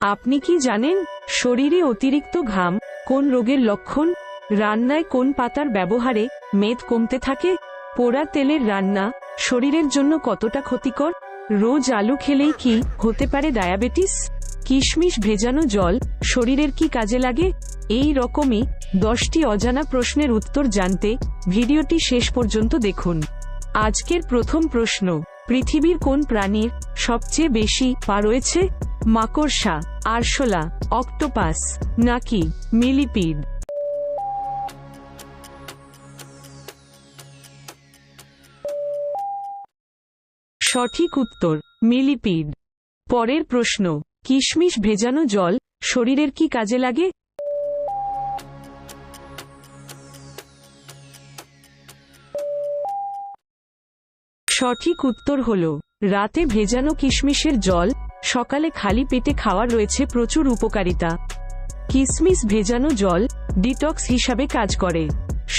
আপনি কি জানেন শরীরে অতিরিক্ত ঘাম কোন রোগের লক্ষণ? রান্নায় কোন পাতার ব্যবহারে মেদ কমতে থাকে? পোড়া তেলের রান্না শরীরের জন্য কতটা ক্ষতিকর? রোজ আলু খেলেই কি হতে পারে ডায়াবেটিস? কিশমিশ ভেজানো জল শরীরের কি কাজে লাগে? এই রকমই দশটি অজানা প্রশ্নের উত্তর জানতে ভিডিওটি শেষ পর্যন্ত দেখুন। আজকের প্রথম প্রশ্ন। পৃথিবীর কোন প্রাণীর সবচেয়ে বেশি পা রয়েছে? মাকড়সা, আরশোলা, অক্টোপাস, নাকি মিলিপিড? সঠিক উত্তর, মিলিপিড। পরের প্রশ্ন, কিশমিশ ভেজানো জল শরীরের কি কাজে লাগে? সঠিক উত্তর হল, রাতে ভেজানো কিশমিশের জল, সকালে খালি পেটে খাওয়ার রয়েছে প্রচুর উপকারিতা। কিসমিস ভেজানো জল, ডিটক্স হিসাবে কাজ করে।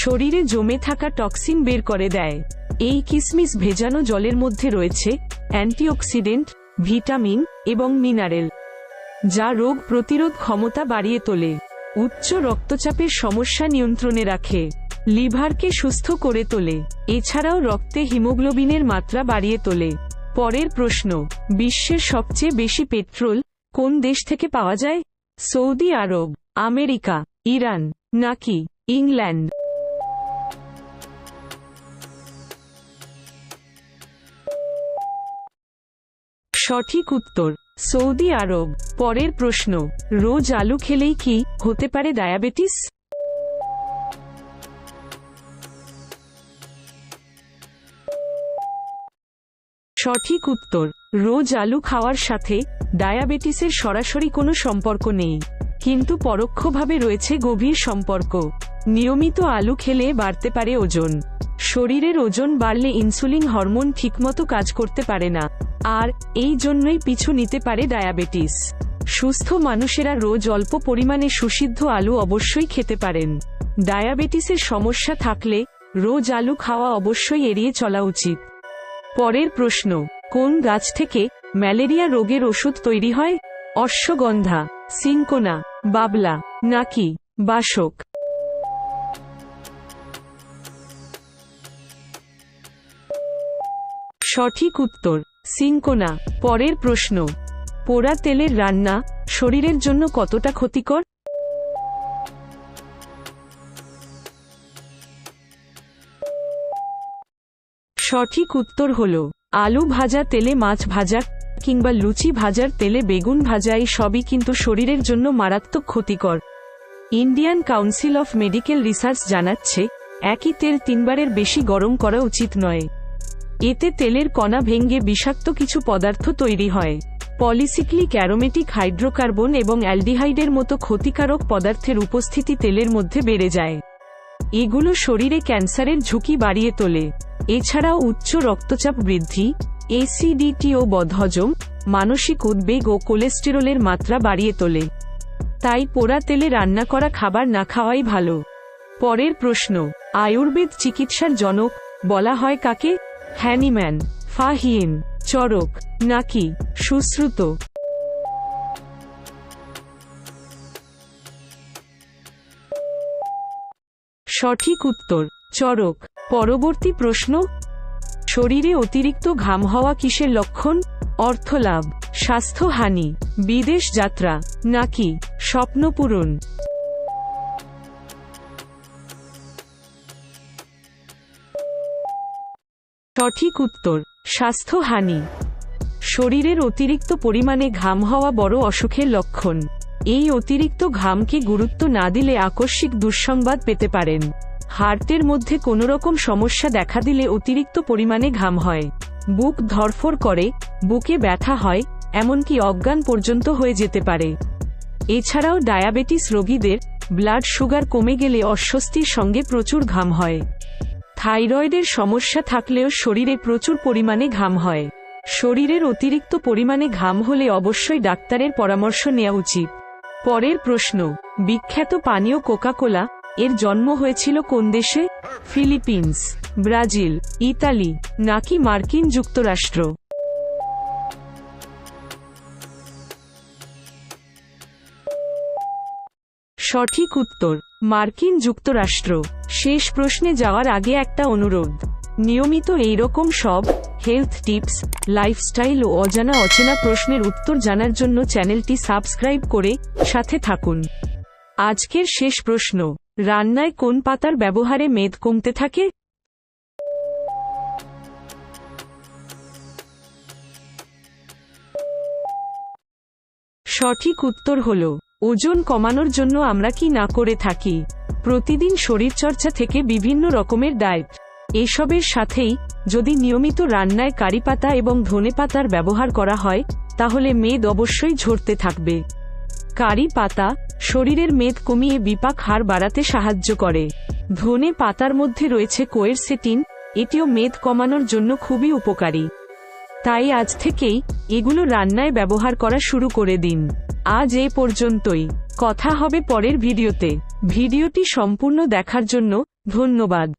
শরীরে জমে থাকা টক্সিন বের করে দেয়। এই কিসমিস ভেজানো জলের মধ্যে রয়েছে অ্যান্টিঅক্সিডেন্ট, ভিটামিন এবং মিনারেল, যা রোগ প্রতিরোধ ক্ষমতা বাড়িয়ে তোলে, উচ্চ রক্তচাপের সমস্যা নিয়ন্ত্রণে রাখে। লিভারকে সুস্থ করে তোলে। এছাড়াও রক্তে হিমোগ্লোবিনের মাত্রা বাড়িয়ে তোলে। পরের প্রশ্ন, বিশ্বের সবচেয়ে বেশি পেট্রোল কোন দেশ থেকে পাওয়া যায়? সৌদি আরব, আমেরিকা, ইরান, নাকি ইংল্যান্ড? সঠিক উত্তর, সৌদি আরব। পরের প্রশ্ন, রোজ আলু খেলেই কি হতে পারে ডায়াবেটিস? সঠিক উত্তর। রোজ আলু খাওয়ার সাথে ডায়াবেটিসের সরাসরি কোনো সম্পর্ক নেই। কিন্তু পরোক্ষভাবে রয়েছে গভীর সম্পর্ক। নিয়মিত আলু খেলে বাড়তে পারে ওজন। শরীরের ওজন বাড়লে ইনসুলিন হরমোন ঠিকমতো কাজ করতে পারে না। আর এই জন্যই পিছু নিতে পারে ডায়াবেটিস। সুস্থ মানুষেরা রোজ অল্প পরিমাণে সুসিদ্ধ আলু অবশ্যই খেতে পারেন। ডায়াবেটিসের সমস্যা থাকলে রোজ আলু খাওয়া অবশ্যই এড়িয়ে চলা উচিত। পরের প্রশ্ন, কোন গাছ থেকে ম্যালেরিয়া রোগের ওষুধ তৈরি হয়? অশ্বগন্ধা সিঙ্কোনা বাবলা, নাকি বাসক? সঠিক উত্তর সিঙ্কোনা পরের প্রশ্ন, পোড়া তেলের রান্না শরীরের জন্য কতটা ক্ষতিকর? সঠিক উত্তর হল, আলু ভাজা তেলে মাছ ভাজা কিংবা লুচি ভাজার তেলে বেগুন ভাজা, এই সবই কিন্তু শরীরের জন্য মারাত্মক ক্ষতিকর। Indian council of medical research জানাচ্ছে, একই তেল তিনবারের বেশি গরম করা উচিত নয়। এতে তেলের কণা ভেঙ্গে বিষাক্ত কিছু পদার্থ তৈরি হয়। পলিসিক্লিক অ্যারোমেটিক হাইড্রোকার্বন এবং অ্যালডিহাইডের মতো ক্ষতিকারক পদার্থের উপস্থিতি তেলের মধ্যে বেড়ে যায়। এগুলো শরীরে ক্যান্সারের ঝুঁকি বাড়িয়ে তোলে। এছাড়াও উচ্চ রক্তচাপ বৃদ্ধি এসিডিটি ও বদহজম, মানসিক উদ্বেগ ও কোলেস্টেরলের মাত্রা বাড়িয়ে তোলে। তাই পোড়া তেলে রান্না করা খাবার না খাওয়াই ভালো। পরের প্রশ্ন, আয়ুর্বেদ চিকিৎসার জনক বলা হয় কাকে? হ্যানিম্যান, ফাহিম, চরক, নাকি সুশ্রুত? সঠিক উত্তর চরক পরবর্তী প্রশ্ন, শরীরে অতিরিক্ত ঘাম হওয়া কিসের লক্ষণ? অর্থলাভ স্বাস্থ্যহানি বিদেশ যাত্রা, নাকি স্বপ্নপূরণ সঠিক উত্তর স্বাস্থ্যহানি শরীরের অতিরিক্ত পরিমাণে ঘাম হওয়া বড় অসুখের লক্ষণ। এই অতিরিক্ত ঘামকে গুরুত্ব না দিলে আকস্মিক দুঃসংবাদ পেতে পারেন। হার্টের মধ্যে কোনো রকম সমস্যা দেখা দিলে অতিরিক্ত পরিমাণে ঘাম হয়। বুক ধরফর করে, বুকে ব্যথা হয়, এমনকি অজ্ঞান পর্যন্ত হয়ে যেতে পারে। এছাড়াও ডায়াবেটিস রোগীদের ব্লাড সুগার কমে গেলে অস্বস্তির সঙ্গে প্রচুর ঘাম হয়। থাইরয়েডের সমস্যা থাকলেও শরীরে প্রচুর পরিমাণে ঘাম হয়। শরীরের অতিরিক্ত পরিমাণে ঘাম হলে অবশ্যই ডাক্তারের পরামর্শ নেওয়া উচিত। পরের প্রশ্ন, বিখ্যাত পানীয় কোকাকোলা এর জন্ম হয়েছিল কোন দেশে? ফিলিপিন্স, ব্রাজিল, ইতালি, নাকি মার্কিন যুক্তরাষ্ট্র? সঠিক উত্তর, মার্কিন যুক্তরাষ্ট্র। শেষ প্রশ্নে যাওয়ার আগে একটা অনুরোধ। নিয়মিত এইরকম সব হেলথ টিপস লাইফস্টাইল ও অজানা অচেনা প্রশ্নের উত্তর জানার জন্য চ্যানেলটি সাবস্ক্রাইব করে সাথে থাকুন। আজকের শেষ প্রশ্ন। রান্নায় কোন পাতার ব্যবহারে মেদ কমতে থাকে? সঠিক উত্তর হল, ওজন কমানোর জন্য আমরা কি না করে থাকি। প্রতিদিন শরীরচর্চা থেকে বিভিন্ন রকমের ডায়েট। এসবের সাথেই যদি নিয়মিত রান্নায় কারি পাতা এবং ধনে পাতার ব্যবহার করা হয়, তাহলে মেদ অবশ্যই ঝরতে থাকবে। কারি পাতা শরীরের মেদ কমিয়ে বিপাক হার বাড়াতে সাহায্য করে। ধনে পাতার মধ্যে রয়েছে কোয়েরসেটিন, এটিও মেদ কমানোর জন্য খুবই উপকারী। তাই আজ থেকেই এগুলো রান্নায় ব্যবহার করা শুরু করে দিন। আজ এ পর্যন্তই। কথা হবে পরের ভিডিওতে। ভিডিওটি সম্পূর্ণ দেখার জন্য ধন্যবাদ।